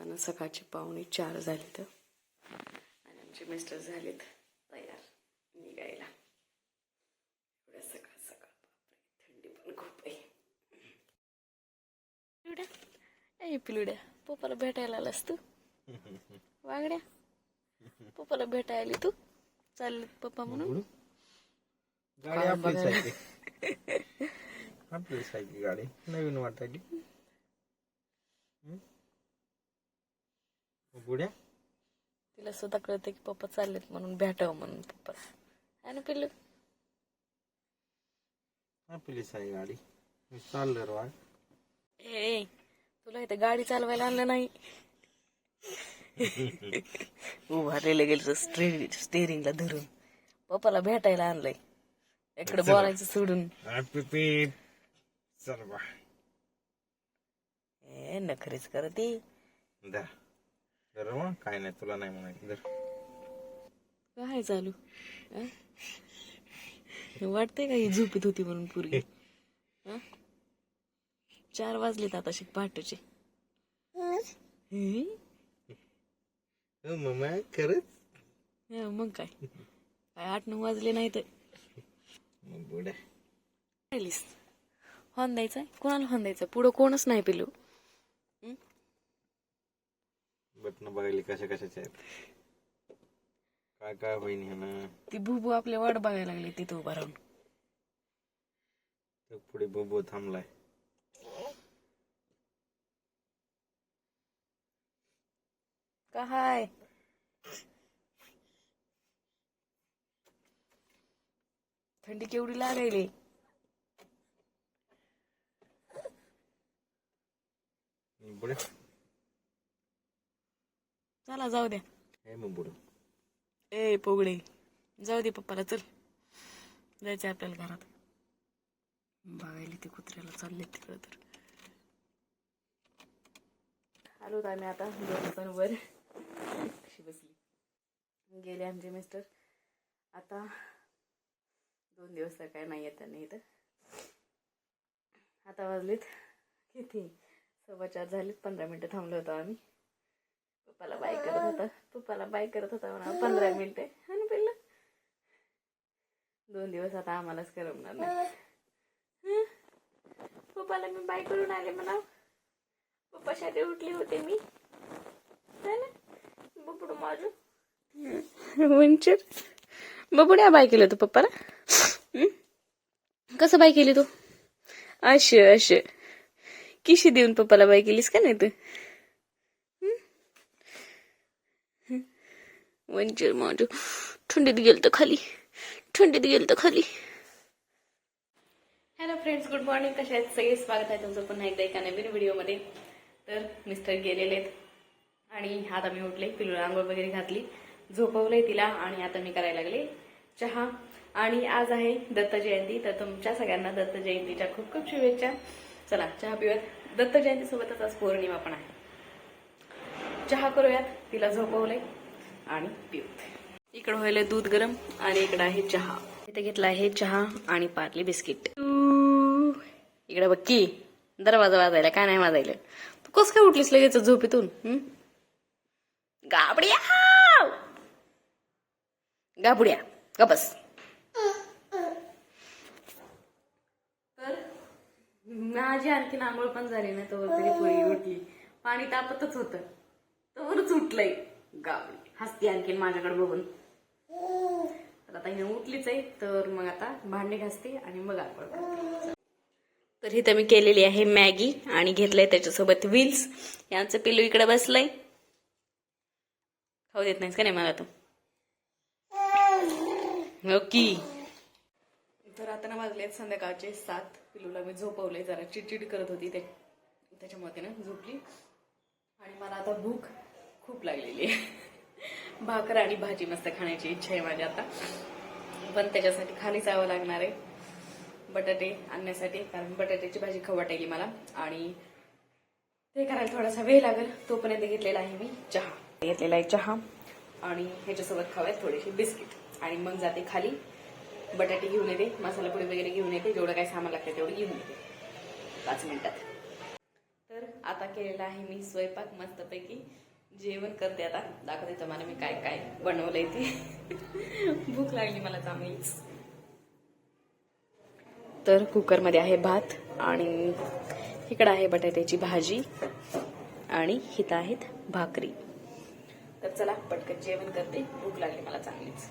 वाजताना सकाळचे पावणे चार झाले तर आणि आमचे मिस्टर झालेत तयार निघायला. एवढ्या सकाळ सकाळ थंडी पण खूप आहे. पिलुड्या? ए पिलुड्या पप्पाला भेटायला आलास तू? वागड्या पप्पाला भेटायला आली तू? चालले पप्पा म्हणून. गाडी आपलीच आहे ती. आपलीच आहे ती गाडी नवीन वाटायली. हम्म? बुड्या तिला सुद्धा कळतं की पप्पा चाललेत म्हणून भेटावं म्हणून पप्पा. ना पिल्लू? आपलीच आहे गाडी. मी चाललो रे वाघ ए तुला इथे गाडी चालवायला आणलं नाही. उभारलेलं गेलं स्टेरिंगला धरून. पप्पाला भेटायला आणलंय. इकडे बोलायचं सोडून. चल बा ए नखरीच करते. धर मग काय नाही तुला नाही म्हणायचं धर काय चालू? अं? वाटतंय का ही झोपीत होती म्हणून पूर्वी? चार वाजलेत आता शिक पहाटेचे. हे? मम्मा खरंच? हा, मग काय? काय आठ नऊ वाजले नाही तर मग बुड्या. राहिलीस हॉर्न द्यायचा कोणाला हॉर्न द्यायचा पुढं कोणच नाही पिलू बटन बघायला कशा कशाच्या आहेत? काय काय बहिणी आहे ना ती भूभू आपल्या वाट बघायला लागली तिथं उभा राहून. पुढे बोबो थांबलाय. का हाय? थंडी केवढी लागायली. बुड्या चला जाऊ द्या हे मग ए पोगडे. जाऊ दे पप्पाला चल. जायचं आपल्याला घरात. बघायला ते कुत्र्याला चालले तिकडं तर. आलो आम्ही आता दोन वर. कशी बसली. गेले आमचे मिस्टर. आता दोन दिवस तर काय नाही येत त्यांना इथं. आता वाजलेत किती? सव्वा चार झालेत पंधरा मिनटं थांबलो होतो आम्ही. पप्पाला बाय करत होता. पप्पाला बाय करत होता म्हणा. पंधरा मिनिटे. आणि पहिलं दोन दिवस आता आम्हालाच करमणार नाही? पप्पाला मी बाय करून आले म्हणा पप्पासाठी उठली होते मी. है ना? माझं बाय केलं तू पप्पाला? कसं बाय केली तू? अश अश. किशी देऊन पप्पाला बाय केलीस का नाही तू? म्हणजे माझ थंडीत गेलं तर खाली थंडीत गेलं तर खाली. हॅलो फ्रेंड्स गुड मॉर्निंग कशा आहेत? सगळे स्वागत आहे तुमचं पुन्हा एकदा एका नवीन व्हिडिओमध्ये. तर मिस्टर गेलेले आहेत. आणि आता मी उठले पिलूला आंघोळ वगैरे घातली झोपवलंय तिला आणि आता मी करायला लागले चहा. आणि आज आहे दत्त जयंती तर तुमच्या सगळ्यांना दत्त जयंतीच्या खूप खूप शुभेच्छा. चला चहा पिऊयात. दत्त जयंतीसोबतच आज पौर्णिमा पण आहे. चहा करूयात. तिला झोपवलंय. आणि पिऊ इकडं व्हायला दूध गरम आणि इकडं आहे चहा. इथे घेतला आहे चहा आणि पार्ली बिस्किट. इकडे बघ की दरवाजा वाजायला काय नाही वाजायला. तू कस काय उठलीस लगेच झोपेतून गाबड्या गाबड्या का बस. तर माझी आणखी आंघोळ पण झाली ना तोवर तरी पोरी उठली. पाणी तापतच होत. तोवरच उठलंय. गाबडी हसते आणखीन माझ्याकडे बघून. तर आता हे उठलीच आहे तर मग आता भांडे घासते आणि मग आपण करते. तर इथं मी केलेली आहे मॅगी आणि घेतलंय त्याच्यासोबत व्हील्स यांचं पिल्लू इकडे बसलंय. खाऊ देत नाहीस का नाही मला तू? हो नक्की तर आता ना वाजले आहेत संध्याकाळचे सात. पिलूला मी झोपवले जरा चिडचिड करत होती ते. त्याच्यामुळे ना झोपली. आणि मला आता भूक खूप लागलेली आहे. भाकर आणि भाजी मस्त खाण्याची इच्छा आहे माझी आता. पण त्याच्यासाठी खाली जावं लागणार आहे. बटाटे आणण्यासाठी कारण बटाट्याची भाजी खाऊ वाटायली मला. आणि ते करायला थोडासा वेळ लागेल. तोपर्यंत घेतलेला आहे मी चहा. घेतलेला आहे चहा. आणि ह्याच्यासोबत खावायत थोडीशी बिस्किट. आणि मग जाते खाली. बटाटे घेऊन येते. मसाला पुडी वगैरे घेऊन येते. जेवढं काय सामान लागतं तेवढं घेऊन येते. पाच मिनिटात. तर आता केलेला आहे मी स्वयंपाक मस्तपैकी. जेवण करते आता. दाखवते तुम्हाला मी काय काय बनवलंय ते. भूक लागली मला चांगलीच तर कुकरमध्ये आहे भात आणि इकडं आहे बटाट्याची भाजी आणि हिथं आहेत भाकरी. तर चला पटकन जेवण करते. भूक लागली मला चांगलीच.